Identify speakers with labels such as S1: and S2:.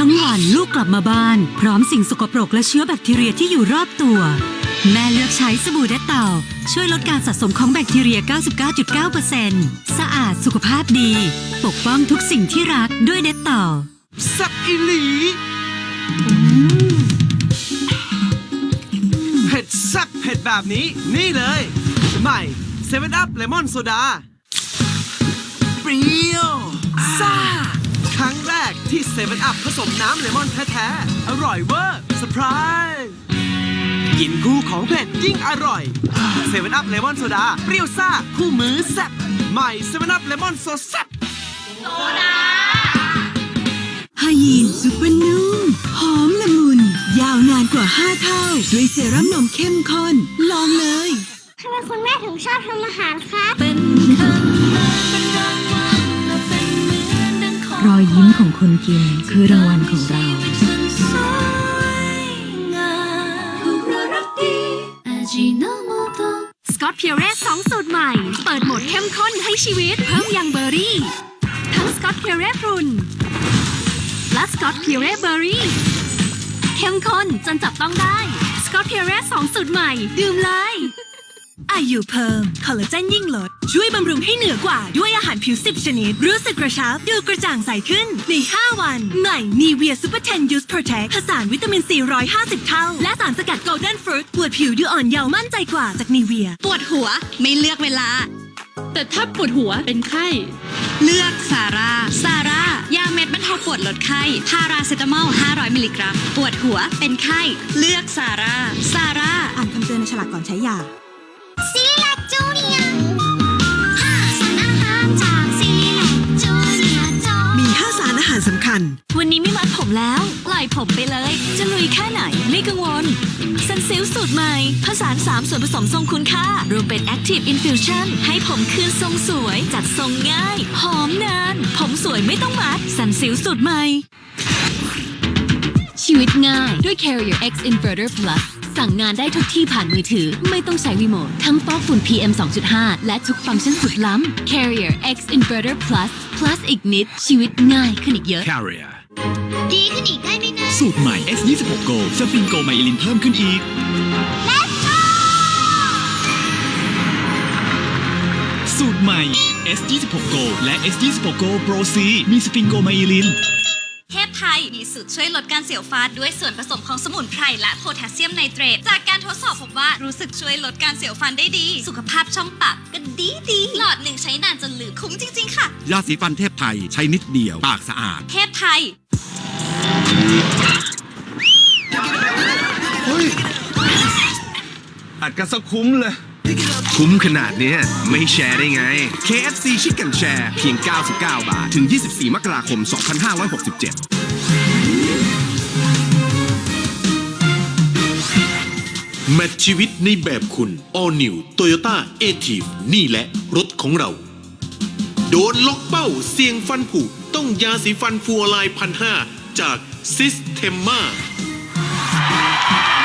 S1: ั้งวันลูกกลับมาบ้าน พร้อมสิ่งสกปรกและเชื้อแบคทีเรียที่อยู่รอบตัว แม่เลือกใช้สบู่เดตเต่า ช่วยลดการสะสมของแบคทีเรีย 99.9%สะอาดสุขภาพดี ปกป้องทุกสิ่งที่รักด้วยเดตเต่า
S2: แซ่บอีหลีเผ็ดแซ่บเผ็ดแบบนี้ นี่เลย ใหม่เซเว่นอัพเลมอนโซดาเปรี้ยวซ่า ที่เซเว่นอัพผสมน้ำเลมอนแท้ๆ อร่อยเวอร์เซอร์ไพรส์กินคู่ของเผ็ดยิ่งอร่อยเซเว่นอัพเลมอนโซดาเปรี้ยวซ่าคู่มือแซ่บใหม่เซเว่นอัพเลมอนโซแซ่บ
S1: ฮายีนซุปเปอร์นุ่มหอมละมุน ยาวนานกว่า 5 เท่า ด้วยเซรั่มนมเข้มข้น ลองเลย
S3: ทำไมคุณแม่ถึงชอบทำอาหารคะ
S1: รอยยิ้มของคนกินคือรางวัลของเรา
S4: สกอตเพียเรสสองสูตรใหม่ เปิดโหมดเข้มข้นให้ชีวิต เพิ่มยังเบอร์รี่ ทั้งสกอตเพียเรสรุนและสกอตเพียเรสเบอร์รี่ เข้มข้นจนจับต้องได้ สกอตเพียเรสสองสูตรใหม่ ดื่มเลย ยุเพิ่มคอลลาเจนยิ่งลด ช่วยบำรุงให้เหนือกว่าด้วยอาหารผิว 10 ชนิด รู้สึกกระชับ ดูกระจ่างใสขึ้น ใน 5 วัน ใหม่นีเวียซูเปอร์เทนยูสโปรเทคผสานวิตามินซี150 เท่า และสารสกัดโกลเด้นฟรุตปวดผิวดูอ่อนเยาว์มั่นใจกว่าจากนีเวีย
S5: ปวดหัวไม่เลือกเวลา
S6: แต่ถ้าปวดหัวเป็นไข้
S5: เลือกซาร่าซาร่ายาเม็ดบรรเทาปวดลดไข้ พาราเซตามอล 500 มิลลิกรัม ปวดหัวเป็นไข้ เลือกซาร่าซาร่า
S1: อ่านคำเตือนในฉลากก่อนใช้ยา
S4: ผมไปเลย จะลุยแค่ไหนไม่กังวลซันซิลสูตรใหม่ ผสาน3ส่วนผสมทรงคุณค่า รวมเป็น Active Infusion ให้ผมคืนทรงสวย จัดทรงง่าย หอมนาน ผมสวยไม่ต้องมัดซันซิลสูตรใหม่ ชีวิตง่ายด้วย Carrier X Inverter Plus สั่งงานได้ทุกที่ผ่านมือถือ ไม่ต้องใช้รีโมท ทั้งฟอกฝุ่น PM 2.5 และทุกฟังก์ชันสุดล้ำ Carrier X Inverter Plus Plus อีกนิดชีวิตง่ายขึ้นอีกเยอะ
S7: Carrier
S3: ดีขึ้นอีกได้ไหมนะ
S7: สูตรใหม่ S26 Go สฟินโกไมลินเพิ่มขึ้นอีกสูตรใหม่ S26 Go และ S26 Go Pro C มีสฟินโกไมลิน
S5: เทพไทยมีสูตรช่วยลดการเสียวฟันด้วยส่วนผสมของสมุนไพรและโพแทสเซียมไนเตรต จากการทดสอบพบว่ารู้สึกช่วยลดการเสียวฟันได้ดี สุขภาพช่องปากก็ดีดีหลอดหนึ่งใช้นานจนลืมคุ้มจริง ๆ ค่ะ
S8: ยาสีฟันเทพไทยใช้นิดเดียว ปากสะอาด
S5: เทพไท ย
S2: อัดกันสักคุ้มเลย
S8: คุ้มขนาดเนี้ยไม่แชร์ได้ไง KFC Chicken Share เพียง 99 บาท ถึง 24 มกราคม 2567
S9: แมทชีวิตในแบบคุณ All New Toyota a t i v นี่แหละรถของเรา โดนล็อกเป้าเสี่ยงฟันผุต้องยาสีฟันฟัวลายพันห้าจาก ซิสเทมมา